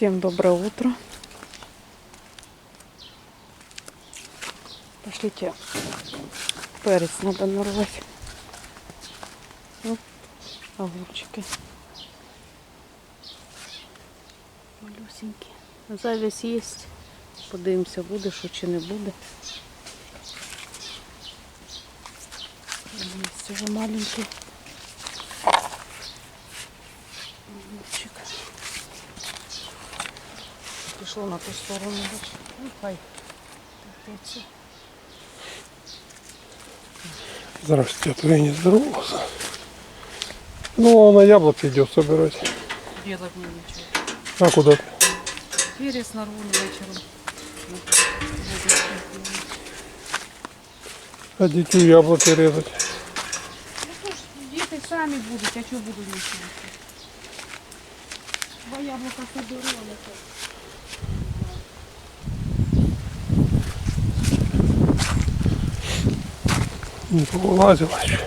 Всем доброе утро. Пошлите. Перец надо нарвать. Ну, огурчики. Малюсенькі. Завість є. Подивимося, буде що чи не буде. Є вже маленький. Пішло на ту сторону. бачиш? Ну, хай. Тихо. Здравствуйте, а то я не здоровался. Ну, а на яблоки идет собирать. Делать мне ничего. А куда ты? Перец нарву вечером. А дитю яблоки резать. Ну ж, діти самі будуть, а чого буду нічого? Два яблука соберу, але Ну, не повилазило ще.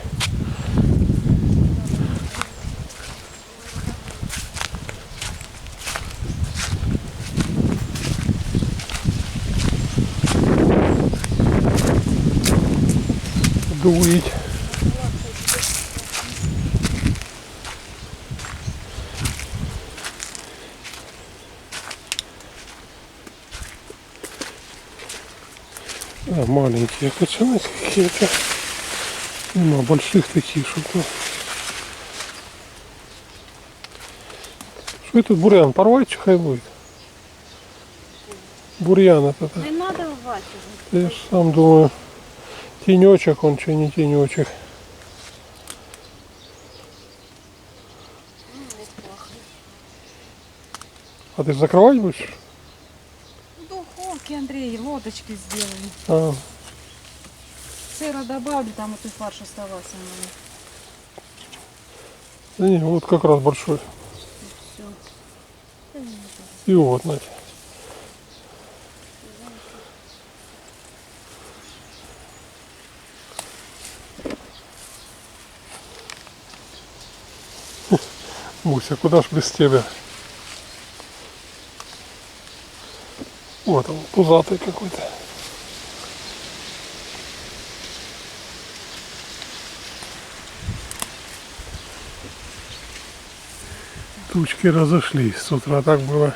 Да, маленькие а пацаны какие-то. Нема больших таких, чтобы... Что этот бурьян? Порвать хай будет. Бурьян этот. Не треба рвати. Я ж сам думаю, тенечек он, что не тенечек. А ты закрывать будешь? В духовке, Андрей, лодочки сделаем. А, Сыра добавлю, там вот и фарш оставался. да не, вот как раз большой. Все. И вот, Надя. Муся, куда ж без тебя? Вот он, пузатый какой-то. Тучки разошлись. С утра так было.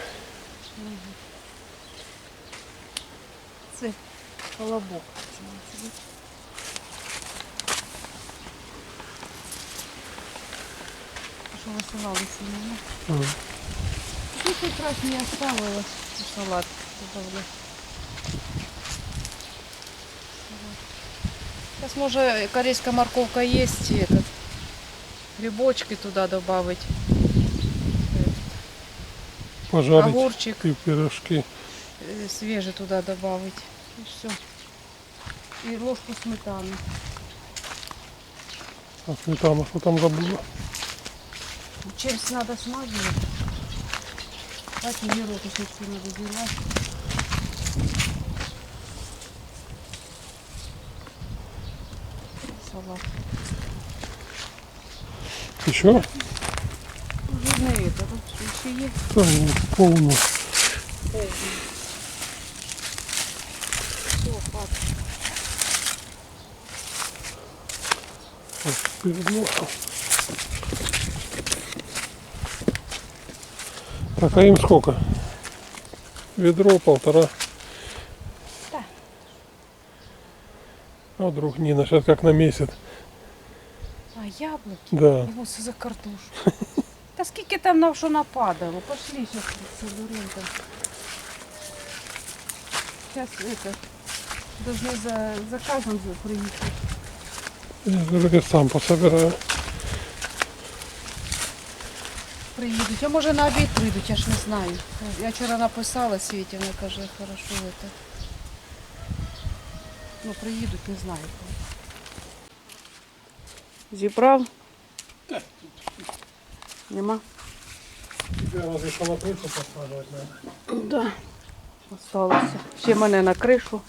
Це колобок. Що висилали якраз не оставила салат. добавлю. Сейчас, может, корейская морковка есть, и этот, грибочки туда добавить, Пожарить огурчик и пирожки. э, свежий туда добавить. И все. И ложку сметаны. А сметана, что там забыла? Через надо смазывать. Так и рот еще надо зервать. Салат. Еще? Уже на это. Да, полно. Все, хватит. Вот перед носом. Так, а им сколько? Ведро полтора. Да. А вдруг Нина сейчас как на месяц. А яблоки? Да. Все за картошку. Та скільки там на що нападало? Пошли сейчас соберем там. Сейчас это должны за заказом за- приехать. Я говорю, сам пособираю. Приїдуть. А може на обід прийдуть, я ж не знаю. Я вчора написала Світі, вона каже, хорошо это. Ну, приїдуть, не знаю. Зібрав? Нема? Разве колокольцу поставити Да. Осталося. Ще мене на кришу.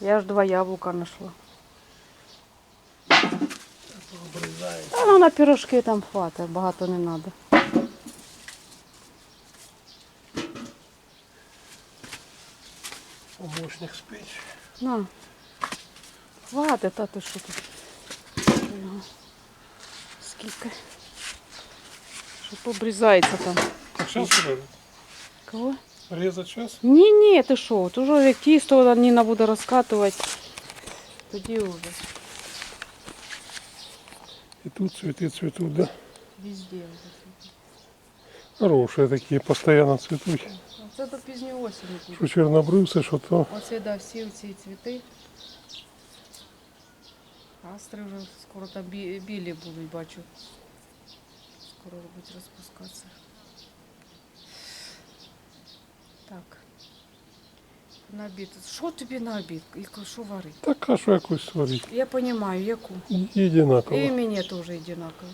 Я ж два яблука знайшла. Та ну на пірошки там хватить, багато не треба. Помощник спить. На. Хватить, а ти що тут? Ага. Скільки? Що обрізається там. Так сейчас резать? Кого? Резать сейчас? Ні, ні, ти що? От уже як тісто Ніна буде розкатувати. Тоді вже. И тут цветы цветут, да? Везде вже. Хорошие такие, постоянно цветут. Це до пізньої осені буде. Что чернобрысы, что то. Оце, да, всі ці цвіти. Астри вже скоро там бі- білі будуть, бачу. Скоро будуть розпускатися. Так. На обід. Що тобі на обід? І Що варити? Так кашу якусь сварить. Я розумію, яку. І Одинаково. мені теж одинаково.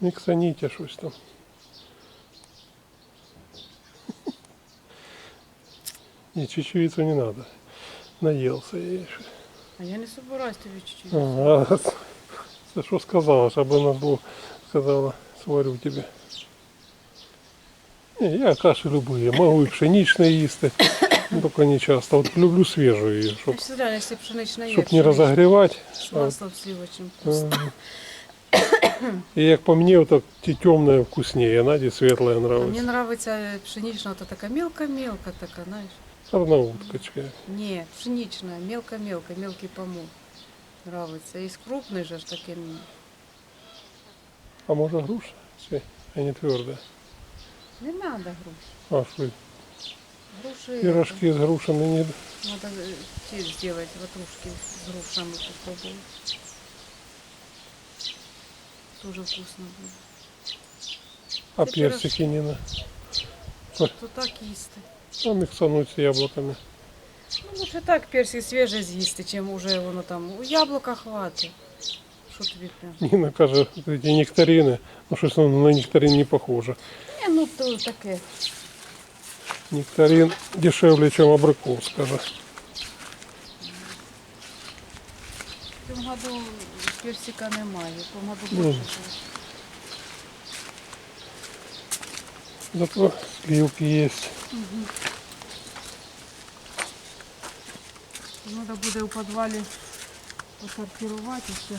Міксаніття щось там. Не, чечевицу не надо. Наелся я еще. А я не собираюсь тобі чуть-чуть. Ага. Це що сказала, щоб вона було сказала, сварю тебе. Ні, я каші люблю, можу і пшеничне їсти, ну, тільки не часто. От люблю свіжу її, Я щоб, представляю, якщо пшенична є. щоб не пшенична розогрівати. З маслом сливочним. А, І як по мені, так ті темне вкусніє, Наді світле А Мне нравиться. нравится пшеничная, вот такая мелко-мелко такая, знаешь. Сорна уточка. Ні, пшеничная, мелко-мелко, мелкий помол. Нравится. І з крупний же ж таки. А може груша? Чи а не тверда? Не надо груш. А що? Груши. Пирожки з грушами не. Надо э, сделать ватрушки з грушами попробувати. Тоже вкусно будет. А персики не на. Тут так їсти. А міксануть з яблуками. Ну, лучше так персик свіжий з'їсти, чим уже воно там. У яблука хватить. Що тобі прям? Ніна каже, ці нектарини, ну щось воно на нектарин не похоже. Не, ну то таке. Нектарин дешевле, ніж абрикос, каже. В цьому году персика немає, в тому году Ну. більше було. Зато сливки є. Треба буде у підвалі посортувати ще.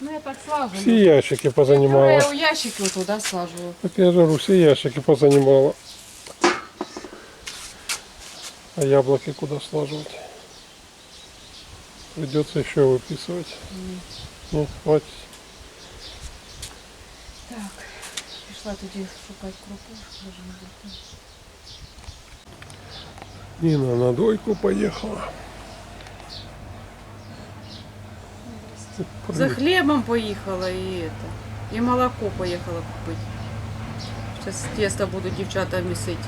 Ну я так слажу. Всі ящики позанімала. Я у ящики туди слажу. Так я же говорю, всі ящики позанімала. А яблоки куда сложить? Придется еще выписывать. Нет, хватит. Так, пішла тоді шукати крупу. Може не бути. Нина на дойку поехала. За хлібом поїхала і это. І молоко поїхала купити. Зараз тесто буду дівчата місити.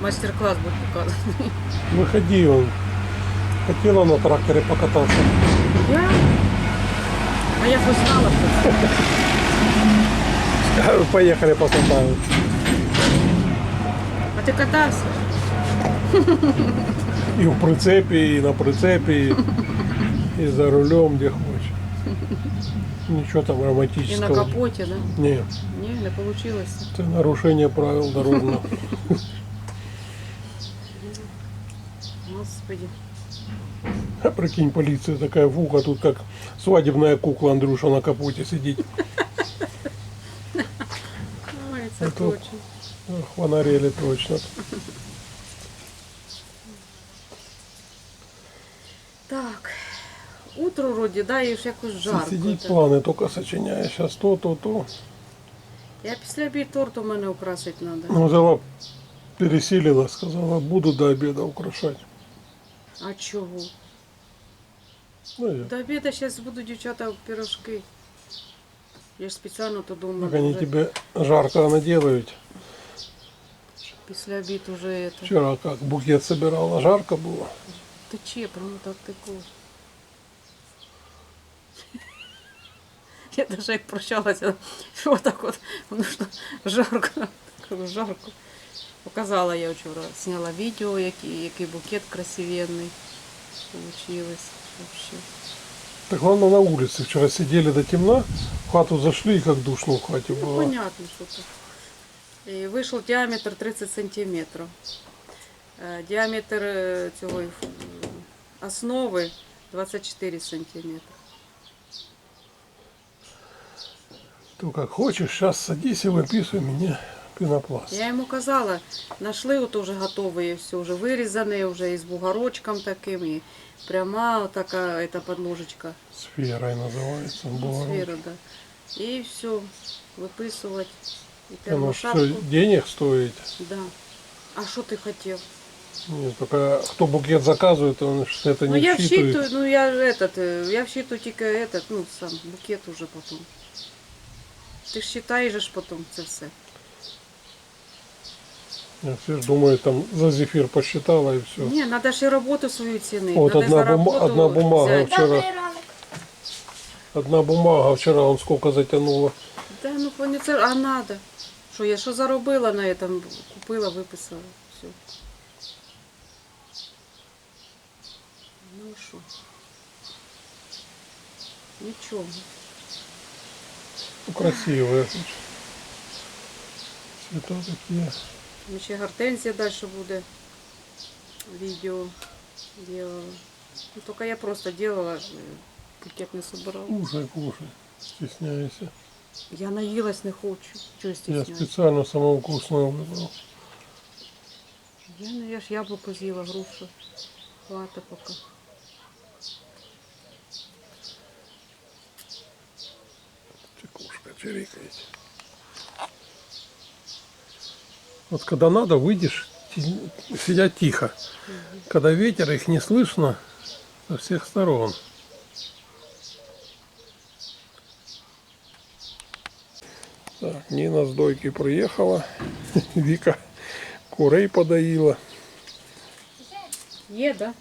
Мастер-клас буде показаний. Выходи, он. Хотела на тракторе покататься. Я? А я хоч знала б. Поехали покатаем. А ти катався? И в прицепе, и на прицепе, и, и за рулем, где хочешь. Ничего там І на романтического. капоті, да? Нет, Ні, не вийшло. это нарушение правил дорожного. Господи. А прикинь, полиция такая фуха, тут как свадебная кукла Андрюша на капоте сидит. Ой, це Ну, то- точно. Хванарели точно. Так. Утро вроді, да, і ж якось жарко. Сидеть так. планы только сочиняешь. Сейчас то, то, то. Я після обід торт у мене украсити треба. Ну, взяла, пересилила, сказала, буду до обеда украшать. А чого? Ну, я. До обіду зараз буду дівчата пирожки. Я ж спеціально то думала. Как они вже тебе жарко наделают. Після обід уже это. Вчера как букет собирала, жарко было. Тече, прямо так текло. Я даже як прощалася, що так от, воно ж жарко, жарко. Показала я вчора, зняла відео, який, який букет красивенний. Получилось вообще. Так главное на улице. Вчера сидели до темна, в хату зашли, и как душно в хате Ну, было. понятно, что тут. І вийшов діаметр 30 сантиметрів. Е, Діаметр е, цього е, основи 24 сантиметри. Ты как хочешь, сейчас садись и выписывай мне пенопласт. Я йому казала, знайшли от уже готові, все вже вирізане, вже із бугорочком таким, і пряма така эта подложечка, Сферой называется. бугорок. сфера, да. І все, виписувати. І Оно перву что, шапку. денег стоит? Да. А що ти хотів? Нет, только кто букет заказывает, он ж это Ну не я считывает. вчитую, ну я ж этот, э, я вчитую тільки этот, ну сам букет уже потом. Ти ж считаєш же ж потом це все. Я Все ж думают, там за зефир посчитала и все. Ні, треба ж і роботу свою цінити. От надо одна за бума- роботу одна бумага взяти. Вчора. Одна бумага вчера он сколько затянула. Да, ну поні це, а надо. Що я що заробила на этом, купила, виписала. Все. Ну і що? Нічого. Ну, красивые. Цвета такие. Там ще гортензія далі буде. Відео делала. Ну, только я просто делала, э, букет не собирала. Кушай, кушай. Стесняйся. Я наїлась не хочу. Чого Я стісняюсь? специально самого вкусного выбрал. Я, не- я ж яблуко з'їла, грушу. Хвата поки. Чекушка чирикает. Вот когда надо, выйдешь, ти- сидят тихо. Когда ветер, их не слышно со всех сторон. Так, Нина с дойки приехала. Вика курей подоила. Є, да?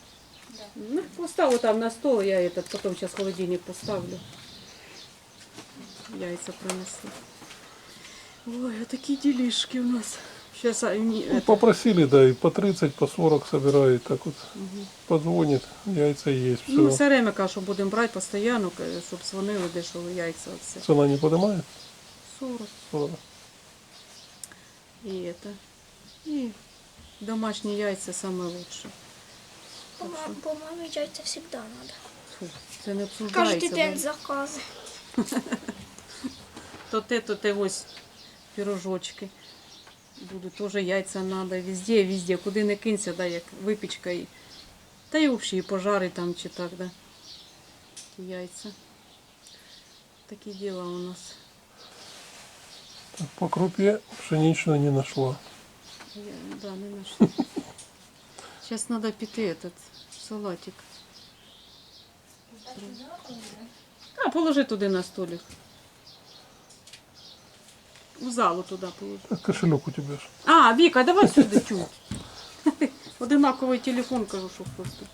Ну, поставлю там на стол, я этот потом сейчас холодильник поставлю. Яйца принесли. Ой, а такі ділішки у нас. Сейчас они, Ну, попросили, да, и по 30, по 40 собирает. Так вот позвонит, яйца есть. ну, Все. все время кажу, що будемо брати постійно, щоб дзвонили, де що яйця оце. Цена не поднимает? 40. 40. І это. І домашні яйця саме лучше. По-моєму, по-моєму, яйця завжди треба. Фу, це не обсуждається. день да. закази. То те, то те ось пірожочки. Будуть теж яйця треба. Везде, везде. Куди не кинься, да, як випічка. І... Та й взагалі і пожари там чи так, да. Яйця. Такі діла у нас. Так, По крупе пшеничную не нашла. Я, да, не нашла. Зараз треба піти этот салатик. А, положи туди на столик. В залу туди положи. А кошелек у тебя же. А, Віка, давай сюди чуть. Одинаковий телефон, кажу, що просто.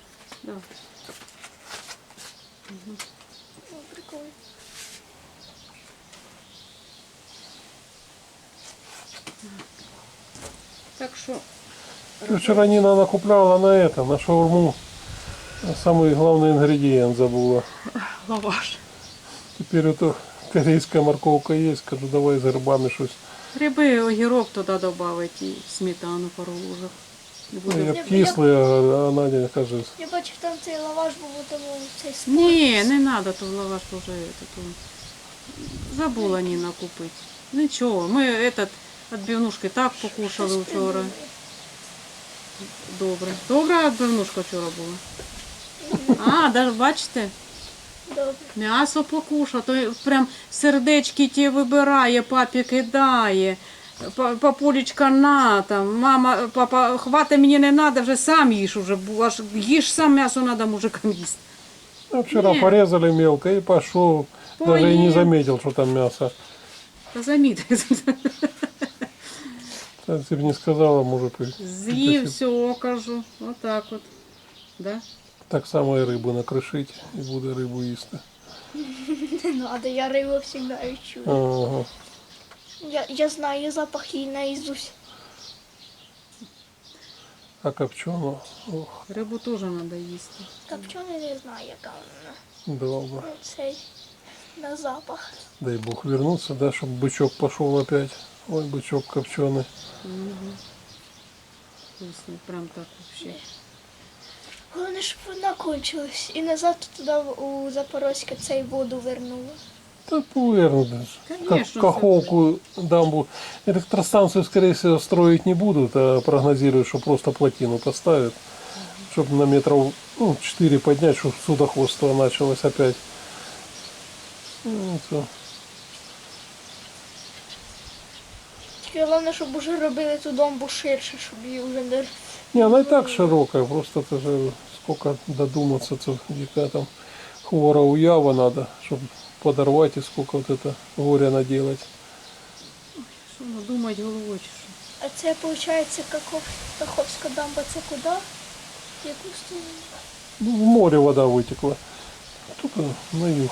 Да. О, прикольно. Так що Ты вчера Нина накупляла на это, на шаурму. Самый главный ингредиент забыла. лаваш. Теперь это корейская морковка есть. Скажу, давай с грибами щось. Гриби, огірок туди додати і сметану пару ложок. І Ну, буде- я кислый, а а Надя каже, Я бачив, там цей лаваш був у того цей спорт. Ні, не треба, то лаваш вже это, то... забула Ніна купити. Нічого, ми этот, відбивнушки так покушали вчора. Добре. Добра відбивнушка вчора була. А, даже бачите? Добре. М'ясо покушав, то прям сердечки ті вибирає, папі кидає. Па- Папулечка на там, мама, папа, хвати мені не треба, вже сам їж уже, бо аж їж сам м'ясо треба мужикам їсти. ну, вчера Не. порезали мелко и пошел. Даже и не Поел. заметил, что там мясо. Та заміть. Так, Ты бы не сказала, может быть. З'їв все, кажу. Отак от. Да? Так само и рыбу накришить, и буде рибу їсти. Не надо, я рибу завжди чую. Ага. Я, я знаю запах її наїзусь. А копченого, ох, Рибу теж треба їсти. Копчений не знаю, яка вона. добре. Цей на запах. Дай бог вернуться, да, чтобы бычок пошел опять. Ой, бычок копченый. Угу. Вкусно, прям так вообще. Головне, щоб вона кончилась. І назад туди в- у Запорозьке цей воду вернула. Да повернут даже. Конечно, Как каховку, дамбу. Электростанцию, скорее всего, строить не будут, а прогнозируют, что просто плотину поставят. Чтобы на метров ну, 4 поднять, чтобы судоходство началось опять. Ну, всё. Тільки головне, щоб уже робили ту домбу ширше, щоб її вже не Не, она и так широкая, просто це сколько додуматься, додуматися, где-то там хвора уява надо, чтобы подорвать и сколько вот это горя наделать. Що думати головою чи? А це получается, каков Каховська дамба це куда? Ну, в море вода вытекла. Тут на юг.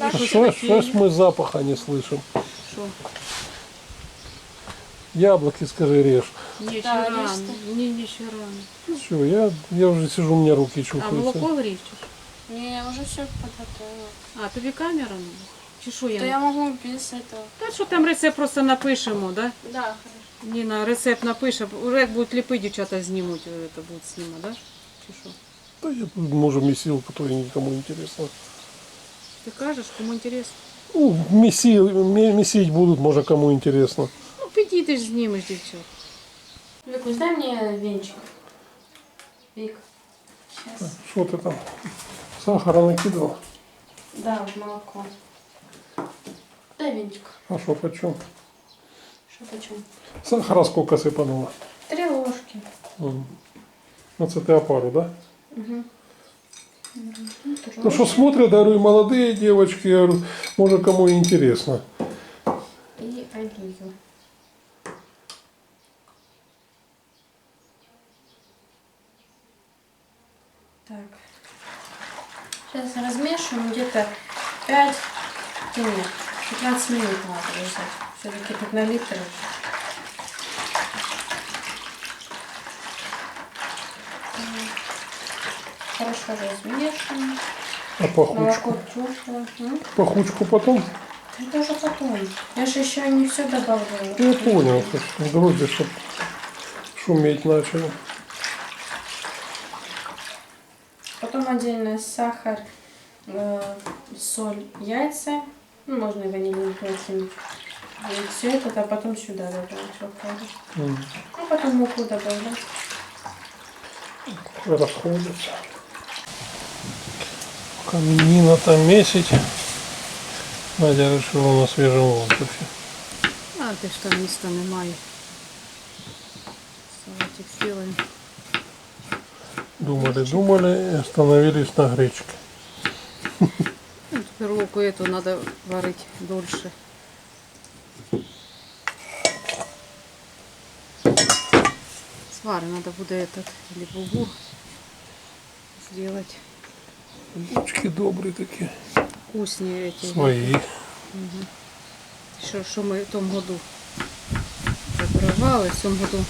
А... Щось, щось ми запаха не слышим. Що? Яблоки, скажи, режь. Ні, ще Да, рано. Ні, ні, рано. Все, я, я уже сижу, у меня руки А молоко чи? Не, я уже все подготовила. А, тобі камера надо? Чи що я? То я могу без этого. Та що там рецепт просто напишемо, да? Да, хорошо. Ніна рецепт напише, уже як будуть ліпити, дівчата знімуть, це будуть знімати, да? Чи що? Да я может, месил, который никому не интересно. Ти кажеш, кому інтересно? Ну, месил, ме- месить будут, может, кому интересно. Ну, підійдеш, знімеш, дівчат. Викусь, дай мне венчик. Вик. Сейчас. Что ты там? Сахара накидал? Да, в молоко. Дай венчик. А что почем? Что почем? Сахара сколько сыпануло? Три ложки. М. Ну, это ты опару, да? Угу. Ну что смотрят, говорю, и молодые девочки, я говорю, может кому и интересно. И олию. Так. Сейчас размешиваем где-то 5, да нет, 15 минут надо ждать. Все-таки тут на литр. Хорошо размешиваем. А пахучку? Пахучку потом? Это уже потом. Я же еще не все добавляю. Я понял, что вроде, чтоб шуметь начали. Потом отдельно сахар, э, соль, яйца. Ну, можно и ванильный накинуть. И все это, а потом сюда добавить. М. Ну, потом муку добавлять. Расходятся. Пока Нина там месить. Надя решила на свежем воздухе. А, ти ж там міста немає. Салатик зробимо. Думали, думали и остановились на гречке. Ну, Перловку эту надо варить дольше. Свары надо будет этот или бугур сделать Бучки добрые такие. вкуснее эти. Свои. Що, що ми в тому году вибривали, в цьому году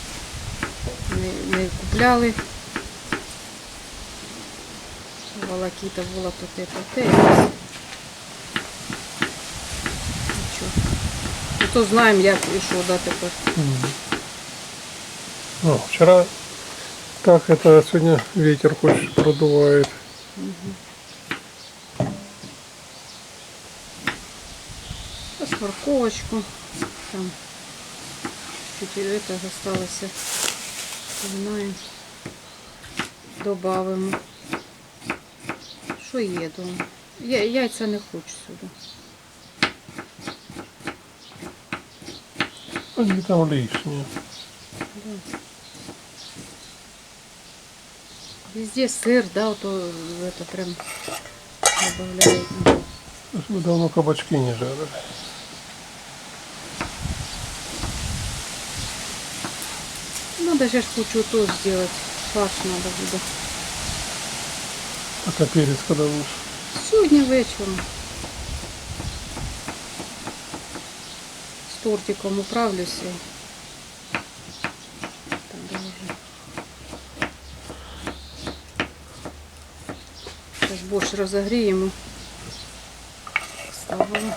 не, не купляли. Волокіта була то те, то те. Ну, то знаємо, як і що да, тепер. Ну, вчера так это, сегодня ветер хоть продувает. Ось морковочку. Там чуть это знаю. Добавимо. Дома? Я, яйця не хочу сюди. Они там лишние. Везде сыр, да, вот то это прям добавляют. Мы давно кабачки не жарили. Надо сейчас хочу то сделать. Фарш надо буде. А перец когда будешь? Сьогодні вечором. тортиком управлюся. Зараз борщ розогріємо. Ставимо.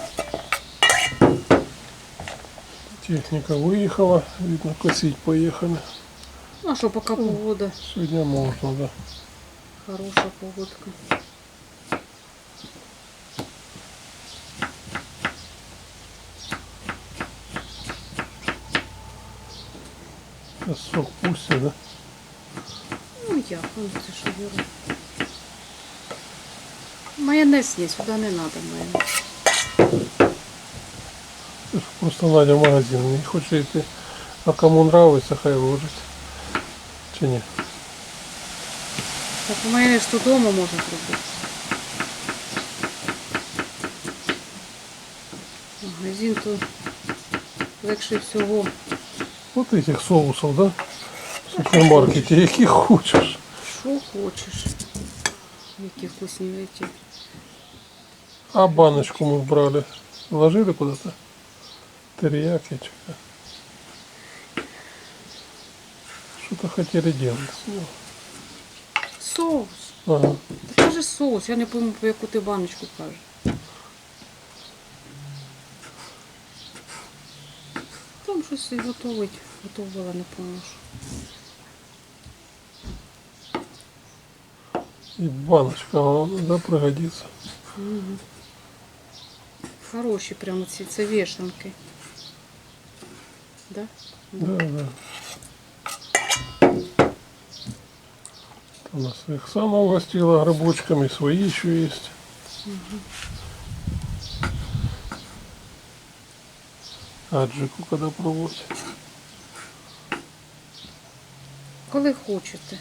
Техника выехала, видно, косить поехали. Ну, а що, поки погода, Сегодня можно, да. Хороша погодка. Сейчас сок пустит, да. Ну як, ну це що беру. Майонез є, сюди не треба майонез. Просто Надя в магазин не хочет идти. А кому нравится, хай ложит. Чи ні? Так майонез то вдома можна зробити. Магазин то легше всього. Вот этих соусов, да? В супермаркете, яких хочешь. Що хочеш. Які вкусні эти. А баночку мы брали. Ложили куда-то? Терияки, что Что-то хотели делать. Соус. Ага. Та Каже соус, я не пам'ятаю, по яку ти баночку кажеш. Там щось і готовить. Готовила, не пам'ятаю. И баночка, она, да, пригодится. Хороші прямо ці, це вішанки. Да? Да, да. У нас Оксана угостила грибочками, свои еще есть. Аджику когда пробовать. Коли хочете.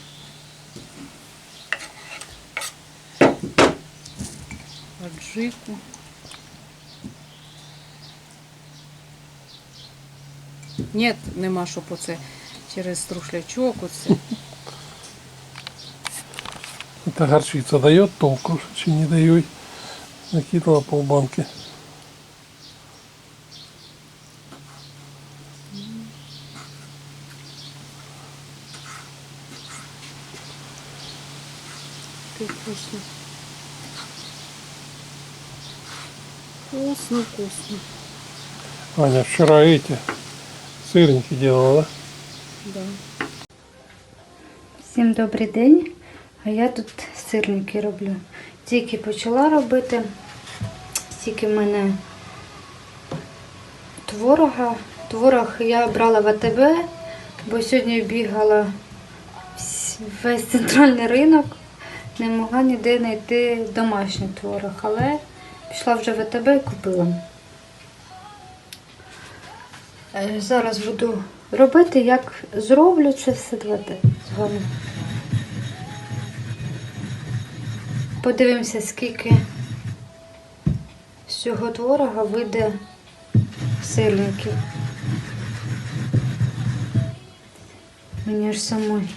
Аджику. Ні, нема що по це через трушлячок оце. Это горчица дает толку, чи не дает. Накидала полбанки. Ти вкусно. Вкусно, вкусно. Аня вчера эти сырники делала, да? Да. Всім добрий день. А я тут сирники роблю. Тільки почала робити, стільки в мене творога. Творог я брала в АТБ, бо сьогодні бігала весь центральний ринок. Не могла ніде знайти домашній творог, але пішла вже в АТБ і купила. Е, Зараз буду робити, як зроблю це все. Давайте з вами. Подивимося, скільки з цього творога вийде сирників. Мені ж самой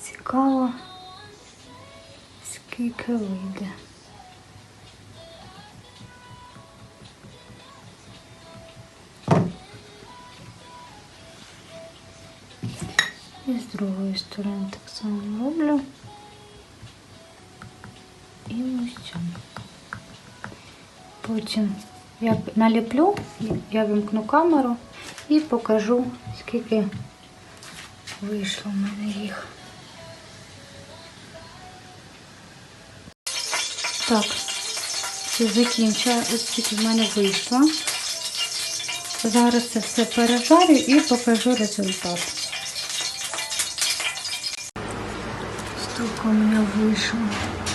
цікаво, скільки вийде. І з другої сторони так само роблю. Ось. Потім я наліплю, я вимкну камеру і покажу, скільки вийшло в мене їх. Так, це закінчила, скільки в мене вийшло. Зараз це все пережарю і покажу результат. Столько у меня вышло.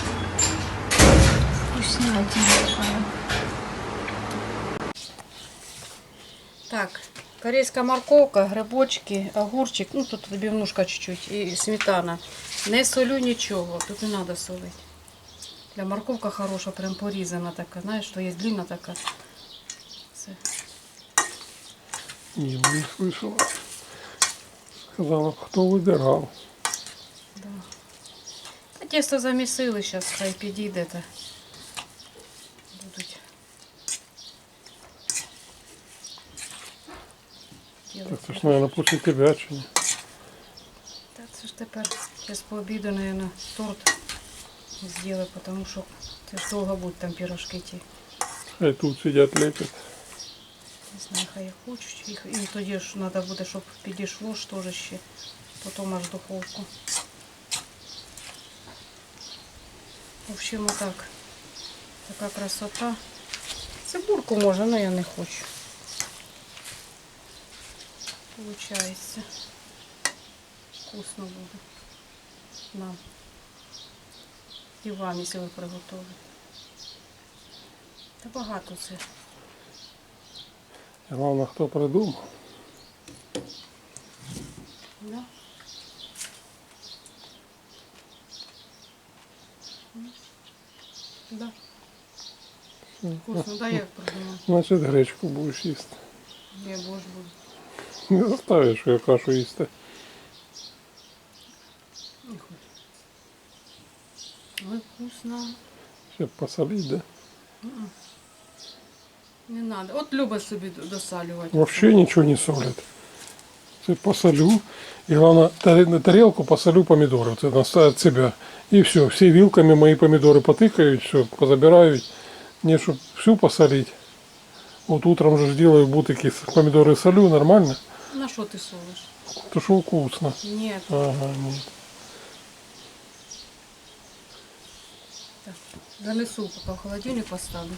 Такая. Так, корейська морковка, грибочки, огурчик, ну тут відбивнушка чуть-чуть і сметана. Не солю нічого, тут не треба солити. Для морковка хороша, прям порізана така, знаєш, що є длинна така. Це. Не, ну не слышала. Сказала, кто выбирал. Да. А тісто замісили, зараз хай підійде. Та будуть. Це ж, мабуть, після тебе чи ні? Так, це ж тепер зараз по обіду, мабуть, торт з'їли, тому що це ж довго будуть там пірожки ті. Хай тут сидять лепять. Не знаю, хай хочуть. Їх, і тоді ж треба буде, щоб підійшло ж теж ще. Потім аж духовку. В общем, отак. Така красота. Цибурку може, але я не хочу. Получається. Вкусно буде. Нам. І вам, якщо ви приготуєте. Та багато це. Головне, хто придумав. Да. Да. Вкусно, да, як придумав. Значить, гречку будеш їсти. Я боже буду. Не заставиш, що я кашу їсти. Не хочу. Ой, вкусно. Ще посолить, да? Не надо. От любить собі досалювати. Вообще ничего не солят. Це посолю. И главное, таре- на тарелку посолю помидоры. Это от себя. И все. Все вилками мои помидоры потыкают, все, позабирают. Не, чтобы всю посолить. Вот утром же сделаю бутыки с помидоры солю, нормально. На что ты солишь? То что вкусно. Нет. Ага, нет. так. Занесу, пока в холодильник поставлю.